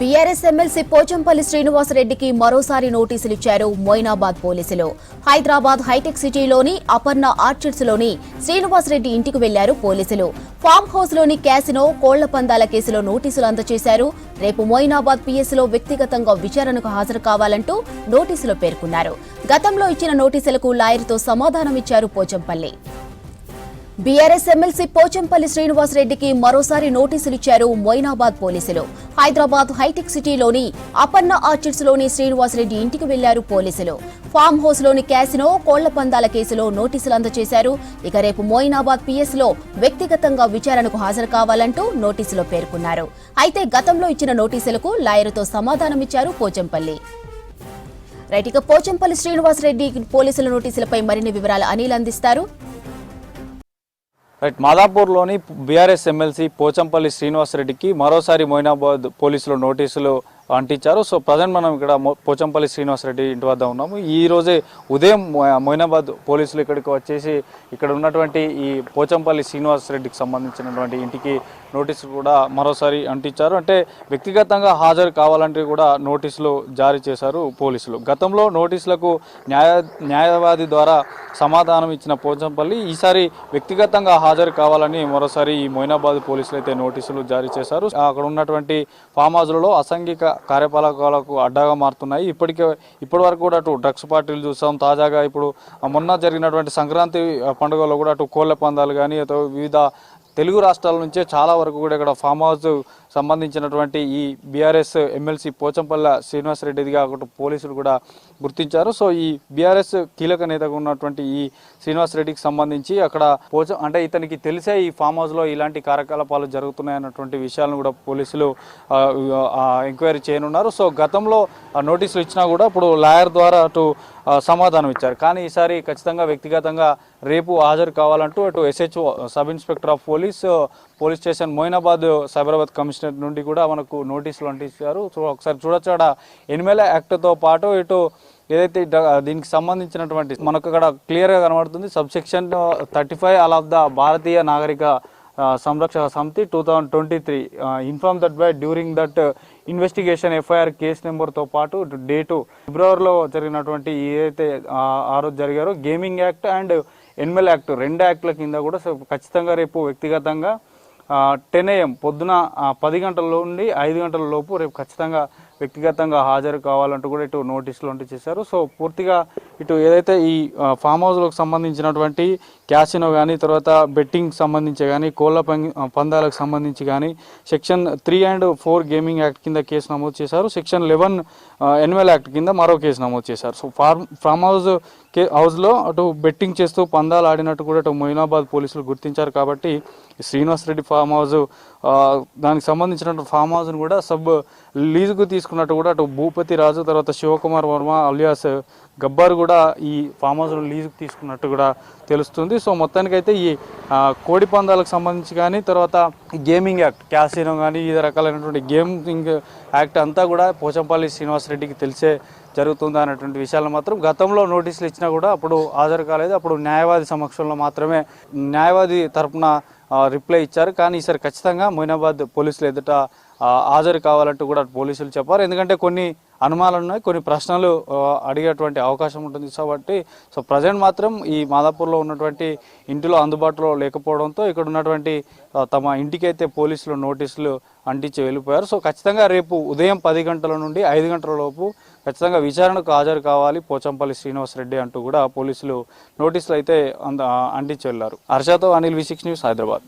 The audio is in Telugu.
బీఆర్ఎస్ ఎమ్మెల్సీ పోచంపల్లి శ్రీనివాసరెడ్డికి మరోసారి నోటీసులు ఇచ్చారు మొయినాబాద్ పోలీసులు. హైదరాబాద్ హైటెక్ సిటీలోని అపర్ణ ఆర్చిడ్స్లోని శ్రీనివాసరెడ్డి ఇంటికి వెళ్ళారు పోలీసులు. ఫామ్ హౌస్లోని క్యాసినో కోళ్ళ పందాల కేసులో నోటీసులు అందజేశారు. రేపు మొయినాబాద్ పీఎస్లో వ్యక్తిగతంగా విచారణకు హాజరు కావాలంటూ నోటీసులో పేర్కొన్నారు. గతంలో ఇచ్చిన నోటీసులకు లాయర్తో సమాధానం ఇచ్చారు పోచంపల్లి. బీఆర్ఎస్ ఎమ్మెల్సీ పోచంపల్లి శ్రీనివాసరెడ్డికి మరోసారి నోటీసులు ఇచ్చారు మొయినాబాద్ పోలీసులు. హైదరాబాద్ హైటెక్ సిటీలోని అపర్ణ ఆర్చిడ్స్లోని శ్రీనివాసరెడ్డి ఇంటికి వెళ్ళారు పోలీసులు. ఫామ్ హౌస్లోని క్యాసినో కోళ్ళ పందాల కేసులో నోటీసులు అందజేశారు ఇక రేపు మొయినాబాద్ పిఎస్లో వ్యక్తిగతంగా విచారణకు హాజరు కావాలంటూ నోటీసులో పేర్కొన్నారు. అయితే గతంలో ఇచ్చిన నోటీసులకు లాయరుతో సమాధానమిచ్చారు పోచంపల్లి. రైట్ ఇక పోచంపల్లి శ్రీనివాసరెడ్డి పోలీసుల నోటీసులపై మరిన్ని వివరాలు అనిల్ అందిస్తారు. రైట్ మాదాపూర్లోని బీఆర్ఎస్ ఎమ్మెల్సీ పోచంపల్లి శ్రీనివాసరెడ్డికి మరోసారి మొయినాబాద్ పోలీసులు నోటీసులు అంటించారు. సో ప్రజెంట్ మనం ఇక్కడ పోచంపల్లి శ్రీనివాసరెడ్డి ఇంటి వద్ద ఉన్నాము. ఈ రోజే ఉదయం మొయినాబాద్ పోలీసులు ఇక్కడికి వచ్చేసి ఇక్కడ ఉన్నటువంటి ఈ పోచంపల్లి శ్రీనివాసరెడ్డికి సంబంధించినటువంటి ఇంటికి నోటీసులు కూడా మరోసారి అంటించారు. అంటే వ్యక్తిగతంగా హాజరు కావాలంటే కూడా నోటీసులు జారీ చేశారు పోలీసులు. గతంలో నోటీసులకు న్యాయ న్యాయవాది ద్వారా సమాధానం ఇచ్చిన పోచంపల్లి ఈసారి వ్యక్తిగతంగా హాజరు కావాలని మరోసారి ఈ మొయినాబాద్ పోలీసులు అయితే నోటీసులు జారీ చేశారు. అక్కడ ఉన్నటువంటి ఫామ్ హౌజ్లలో అసాంఘిక కార్యపాలకాలకు అడ్డాగా మారుతున్నాయి. ఇప్పటికే ఇప్పటి వరకు కూడా అటు డ్రగ్స్ పార్టీలు చూసాం. తాజాగా ఇప్పుడు మొన్న జరిగినటువంటి సంక్రాంతి పండుగలో కూడా అటు కోళ్ళ పందాలు కానీ అటు వివిధ తెలుగు రాష్ట్రాల నుంచే చాలా వరకు కూడా ఇక్కడ ఫామ్ హౌస్ సంబంధించినటువంటి ఈ బీఆర్ఎస్ ఎమ్మెల్సీ పోచంపల్ల శ్రీనివాసరెడ్డిదిగా ఒకటి పోలీసులు కూడా గుర్తించారు. సో ఈ బీఆర్ఎస్ కీలక నేతగా ఉన్నటువంటి ఈ శ్రీనివాసరెడ్డికి సంబంధించి అక్కడ పోచ అంటే ఇతనికి తెలిసే ఈ ఫామ్ హౌస్లో ఇలాంటి కార్యకలాపాలు జరుగుతున్నాయన్నటువంటి విషయాలను కూడా పోలీసులు ఎంక్వైరీ చేయనున్నారు. సో గతంలో నోటీసులు ఇచ్చినా కూడా ఇప్పుడు లాయర్ ద్వారా అటు సమాధానం ఇచ్చారు. కానీ ఈసారి ఖచ్చితంగా వ్యక్తిగతంగా రేపు హాజరు కావాలంటూ అటు SHO sub inspector of police police station Moinabad Cyberabad commissioner నుండి కూడా మనకు నోటీసులు అంటించారు. సో ఒకసారి చూడొచ్చు అక్కడ ఎనిమేల యాక్ట్తో పాటు ఇటు ఏదైతే దీనికి సంబంధించినటువంటి మనకు అక్కడ క్లియర్గా కనబడుతుంది subsection thirty five all of the Bharatiya Nagarik uh, Samrakshana Samrakshaka Samiti two thousand twenty three inform that by during that investigation FIR case నెంబర్తో పాటు డేటు ఫిబ్రవరిలో జరిగినటువంటి ఏదైతే uh, ఆ, ఆ రోజు జరిగారో gaming act and NL act రెండు యాక్ట్ల కింద కూడా ఖచ్చితంగా రేపు వ్యక్తిగతంగా టెన్ ఏఎం పొద్దున పది గంటల నుండి ఐదు గంటల లోపు రేపు ఖచ్చితంగా వ్యక్తిగతంగా హాజరు కావాలంటూ కూడా ఇటు నోటీసులు వంటి చేశారు. సో పూర్తిగా ఇటు ఏదైతే ఈ ఫామ్ హౌస్లకు సంబంధించినటువంటి క్యాసినో కానీ తర్వాత బెట్టింగ్ సంబంధించి కానీ కోళ్ళ పందాలకు సంబంధించి కానీ section three and four gaming act కింద కేసు నమోదు చేశారు. సెక్షన్ లెవెన్ ఎన్వెల్ యాక్ట్ కింద మరో కేసు నమోదు చేశారు. సో ఫార్మ్ ఫామ్ హౌస్ కే హౌస్లో అటు బెట్టింగ్ చేస్తూ పందాలు ఆడినట్టు కూడా అటు మొయినాబాద్ పోలీసులు గుర్తించారు. కాబట్టి శ్రీనివాస్ రెడ్డి ఫామ్ హౌస్ దానికి సంబంధించిన ఫామ్ హౌస్ను కూడా సబ్ లీజుకు తీసుకున్నట్టు కూడా అటు భూపతి రాజు తర్వాత శివకుమార్ వర్మ అలియాస్ గబ్బార్ కూడా ఈ ఫామ్ హౌస్ను లీజుకు తీసుకున్నట్టు కూడా తెలుస్తుంది. సో మొత్తానికైతే ఈ కోడి పందాలకు సంబంధించి కానీ తర్వాత గేమింగ్ యాక్ట్ క్యాసినో కానీ వివిధ రకాలైనటువంటి గేమింగ్ యాక్ట్ అంతా కూడా పోచంపల్లి శ్రీనివాస్ రెడ్డికి తెలిసే జరుగుతుందా అనేటువంటి విషయాలు మాత్రం గతంలో నోటీసులు ఇచ్చినా కూడా అప్పుడు హాజరు కాలేదు. అప్పుడు న్యాయవాది సమక్షంలో మాత్రమే న్యాయవాది తరపున రిప్లై ఇచ్చారు. కానీ ఈసారి ఖచ్చితంగా మొయినాబాద్ పోలీసులు ఎదుట హాజరు కావాలంటూ కూడా పోలీసులు చెప్పారు. ఎందుకంటే కొన్ని అనుమానాలు ఉన్నాయి. కొన్ని ప్రశ్నలు అడిగేటువంటి అవకాశం ఉంటుంది. కాబట్టి సో ప్రజెంట్ మాత్రం ఈ మాదాపూర్లో ఉన్నటువంటి ఇంటిలో అందుబాటులో లేకపోవడంతో ఇక్కడ ఉన్నటువంటి తమ ఇంటికైతే పోలీసులు నోటీసులు అంటించి వెళ్ళిపోయారు. సో ఖచ్చితంగా రేపు ఉదయం పది గంటల నుండి ఐదు గంటల లోపు ఖచ్చితంగా విచారణకు హాజరు కావాలి. పోచంపల్లి శ్రీనివాస్ రెడ్డి అంటూ కూడా పోలీసులు నోటీసులు అయితే అంటించి వెళ్ళారు. హర్షతో Anil V six news Hyderabad.